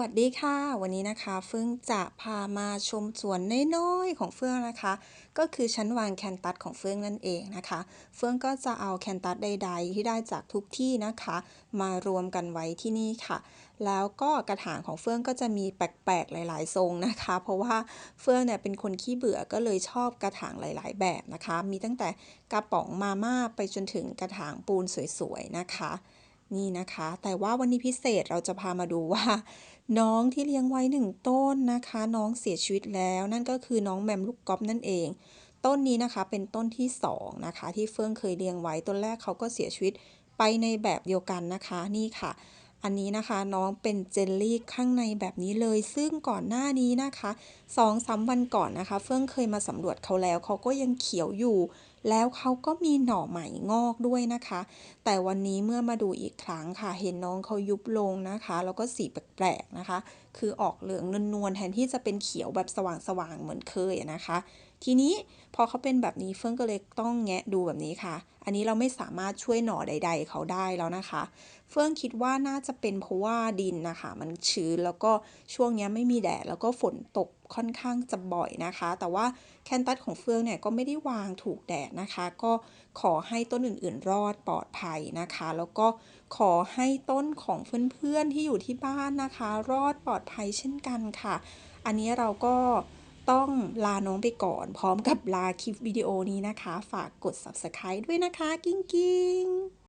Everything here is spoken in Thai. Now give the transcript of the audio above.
วัสดีค่ะ วันนี้นะคะเฟื่องจะพามาชมสวนน้อยๆของเฟื่องนะคะ ก็คือชั้นวางแคนตัสของเฟื่องนั่นเองนะคะ เฟื่องก็จะเอาแคนตัสใด ๆ ที่ได้จากทุกที่นะคะ มารวมกันไว้ที่นี่ค่ะ แล้วก็กระถางของเฟื่องก็จะมีแปลกๆหลายๆทรงนะคะ เพราะว่าเฟื่องเนี่ยเป็นคนขี้เบื่อก็เลยชอบกระถางหลาย ๆ แบบนะคะ มีตั้งแต่กระป๋องมาม่าไปจนถึงกระถางปูนสวยๆนะคะ นี่นะคะ แต่ว่าวันนี้พิเศษเราจะพามาดูว่า น้องที่เลี้ยงไว้หนึ่งต้นนะคะ น้องเสียชีวิตแล้วนั่นก็คือน้องแมมลูกก๊อฟนั่นเอง ต้นนี้นะคะเป็นต้นที่สองนะคะที่เฟื่องเคยเลี้ยงไว้ต้นแรกเขาก็เสียชีวิตไปในแบบเดียวกันนะคะนี่ค่ะ อันนี้นะคะน้องเป็นเจลลี่ข้างในแบบนี้เลย ซึ่งก่อนหน้านี้นะคะสองสามวันก่อนนะคะ เฟื่องเคยมาสำรวจเขาแล้วเขาก็ยังเขียวอยู่ แล้วเขาก็มีหน่อใหม่งอกด้วยนะคะ แต่วันนี้เมื่อมาดูอีกครั้งค่ะ เห็นน้องเขายุบลงนะคะ แล้วก็สีแปลกๆนะคะ คือออกเหลืองนวลๆแทนที่จะเป็นเขียวแบบสว่างๆเหมือนเคยนะคะ ทีนี้พอเขาเป็นแบบนี้เฟื่องก็เลยต้องแงะดูแบบนี้ค่ะ อันนี้เราไม่สามารถช่วยหน่อใด ๆ เขาได้แล้วนะคะ เฟื่องคิดว่าน่าจะเป็นเพราะว่าดินนะคะ มันชื้นแล้วก็ช่วงนี้ไม่มีแดดแล้วก็ฝนตกค่อนข้างจะบ่อยนะคะ แต่ว่าแคนตัสของเฟื่องเนี่ยก็ไม่ได้วางถูกแดดนะคะ ก็ขอให้ต้นอื่นๆ รอดปลอดภัยนะคะ แล้วก็ขอให้ต้นของเพื่อนๆที่อยู่ที่บ้านนะคะ รอดปลอดภัยเช่นกันค่ะ อันนี้เราก็ต้องลาน้องไปก่อน พร้อมกับลาคลิปวิดีโอนี้นะคะ ฝากกด subscribe ด้วยนะคะ กิ้งกิ้ง